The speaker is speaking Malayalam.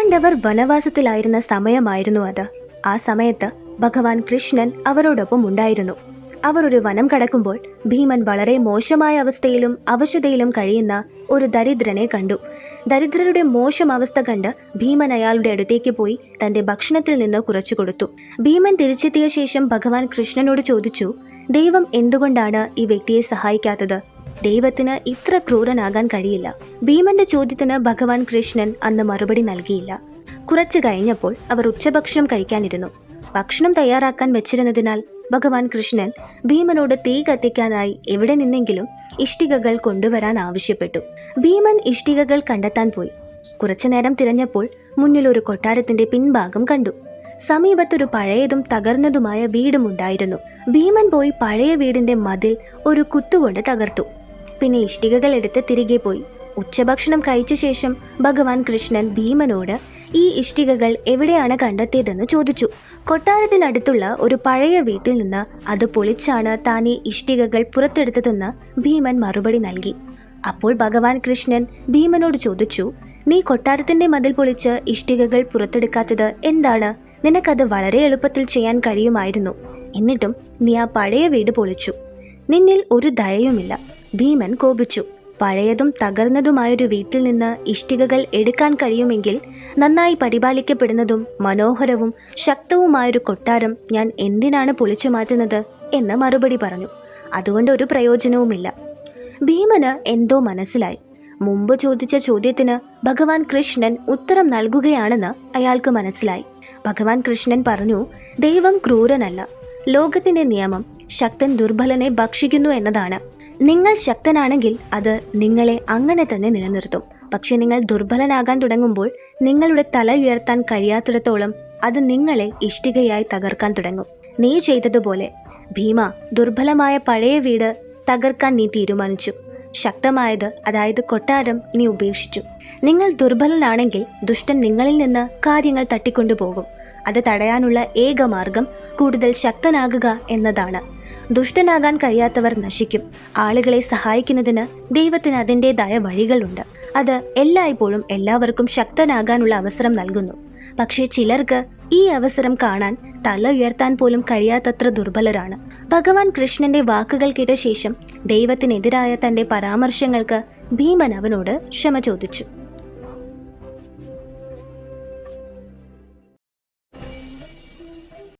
പാണ്ഡവർ വനവാസത്തിലായിരുന്ന സമയമായിരുന്നു അത്. ആ സമയത്ത് ഭഗവാൻ കൃഷ്ണൻ അവരോടൊപ്പം ഉണ്ടായിരുന്നു. അവർ ഒരു വനം കടക്കുമ്പോൾ ഭീമൻ വളരെ മോശമായ അവസ്ഥയിലും അവശതയിലും കഴിയുന്ന ഒരു ദരിദ്രനെ കണ്ടു. ദരിദ്രരുടെ മോശം അവസ്ഥ കണ്ട് ഭീമൻ അയാളുടെ അടുത്തേക്ക് പോയി തന്റെ ഭക്ഷണത്തിൽ നിന്ന് കുറച്ചു കൊടുത്തു. ഭീമൻ തിരിച്ചെത്തിയ ശേഷം ഭഗവാൻ കൃഷ്ണനോട് ചോദിച്ചു ദൈവം എന്തുകൊണ്ടാണ് ഈ വ്യക്തിയെ സഹായിക്കാത്തത്? ദൈവത്തിന് ഇത്ര ക്രൂരനാകാൻ കഴിയില്ല. ഭീമന്റെ ചോദ്യത്തിന് ഭഗവാൻ കൃഷ്ണൻ അന്ന് മറുപടി നൽകിയില്ല. കുറച്ചു കഴിഞ്ഞപ്പോൾ അവർ ഉച്ചഭക്ഷണം കഴിക്കാനിരുന്നു. ഭക്ഷണം തയ്യാറാക്കാൻ വെച്ചിരുന്നതിനാൽ ഭഗവാൻ കൃഷ്ണൻ ഭീമനോട് തീ കത്തിക്കാനായി എവിടെ നിന്നെങ്കിലും ഇഷ്ടികകൾ കൊണ്ടുവരാൻ ആവശ്യപ്പെട്ടു. ഭീമൻ ഇഷ്ടികകൾ കണ്ടെത്താൻ പോയി. കുറച്ചു നേരം തിരഞ്ഞപ്പോൾ മുന്നിൽ ഒരു കൊട്ടാരത്തിന്റെ പിൻഭാഗം കണ്ടു. സമീപത്തൊരു പഴയതും തകർന്നതുമായ വീടും ഉണ്ടായിരുന്നു ഭീമൻ പോയി പഴയ വീടിന്റെ മതിൽ ഒരു കുത്തുകൊണ്ട് തകർത്തു. പിന്നെ ഇഷ്ടികകൾ എടുത്ത് തിരികെ പോയി. ഉച്ചഭക്ഷണം കഴിച്ച ശേഷം ഭഗവാൻ കൃഷ്ണൻ ഭീമനോട് ഈ ഇഷ്ടികകൾ എവിടെയാണ് കണ്ടെത്തിയതെന്ന് ചോദിച്ചു. കൊട്ടാരത്തിനടുത്തുള്ള ഒരു പഴയ വീട്ടിൽ നിന്ന് അത് പൊളിച്ചാണ് താൻ ഈ ഇഷ്ടികകൾ പുറത്തെടുത്തതെന്ന് ഭീമൻ മറുപടി നൽകി. അപ്പോൾ ഭഗവാൻ കൃഷ്ണൻ ഭീമനോട് ചോദിച്ചു നീ കൊട്ടാരത്തിന്റെ മതിൽ പൊളിച്ച് ഇഷ്ടികകൾ പുറത്തെടുക്കാത്തത് എന്താണ്? നിനക്കത് വളരെ എളുപ്പത്തിൽ ചെയ്യാൻ കഴിയുമായിരുന്നു. എന്നിട്ടും നീ ആ പഴയ വീട് പൊളിച്ചു. നിന്നിൽ ഒരു ദയയുമില്ല. ഭീമൻ കോപിച്ചു. പഴയതും തകർന്നതുമായൊരു വീട്ടിൽ നിന്ന് ഇഷ്ടികകൾ എടുക്കാൻ കഴിയുമെങ്കിൽ നന്നായി പരിപാലിക്കപ്പെടുന്നതും മനോഹരവും ശക്തവുമായൊരു കൊട്ടാരം ഞാൻ എന്തിനാണ് പൊളിച്ചു മാറ്റുന്നത് എന്ന് മറുപടി പറഞ്ഞു. അതുകൊണ്ട് ഒരു പ്രയോജനവുമില്ല. ഭീമന് എന്തോ മനസ്സിലായി. മുമ്പ് ചോദിച്ച ചോദ്യത്തിന് ഭഗവാൻ കൃഷ്ണൻ ഉത്തരം നൽകുകയാണെന്ന് അയാൾക്ക് മനസ്സിലായി. ഭഗവാൻ കൃഷ്ണൻ പറഞ്ഞു ദൈവം ക്രൂരനല്ല. ലോകത്തിന്റെ നിയമം ശക്തൻ ദുർബലനെ ഭക്ഷിക്കുന്നു എന്നതാണ്. നിങ്ങൾ ശക്തനാണെങ്കിൽ അത് നിങ്ങളെ അങ്ങനെ തന്നെ നിലനിർത്തും. പക്ഷെ നിങ്ങൾ ദുർബലനാകാൻ തുടങ്ങുമ്പോൾ നിങ്ങളുടെ തല ഉയർത്താൻ കഴിയാത്തിടത്തോളം അത് നിങ്ങളെ ഇഷ്ടികയായി തകർക്കാൻ തുടങ്ങും. നീ ചെയ്തതുപോലെ ഭീമ ദുർബലമായ പഴയ വീട് തകർക്കാൻ നീ തീരുമാനിച്ചു. ശക്തമായത് അതായത് കൊട്ടാരം നീ ഉപേക്ഷിച്ചു. നിങ്ങൾ ദുർബലനാണെങ്കിൽ ദുഷ്ടൻ നിങ്ങളിൽ നിന്ന് കാര്യങ്ങൾ തട്ടിക്കൊണ്ടുപോകും. അത് തടയാനുള്ള ഏക മാർഗം കൂടുതൽ ശക്തനാകുക എന്നതാണ്. ദുഷ്ടനാകാൻ കഴിയാത്തവർ നശിക്കും. ആളുകളെ സഹായിക്കുന്നതിന് ദൈവത്തിന് അതിന്റെതായ വഴികളുണ്ട്. അത് എല്ലായ്പ്പോഴും എല്ലാവർക്കും ശക്തനാകാനുള്ള അവസരം നൽകുന്നു. പക്ഷേ ചിലർക്ക് ഈ അവസരം കാണാൻ തല ഉയർത്താൻ പോലും കഴിയാത്തത്ര ദുർബലരാണ്. ഭഗവാൻ കൃഷ്ണന്റെ വാക്കുകൾ കേട്ട ശേഷം ദൈവത്തിനെതിരായ തന്റെ പരാമർശങ്ങൾക്ക് ഭീമൻ അവനോട് ക്ഷമ ചോദിച്ചു.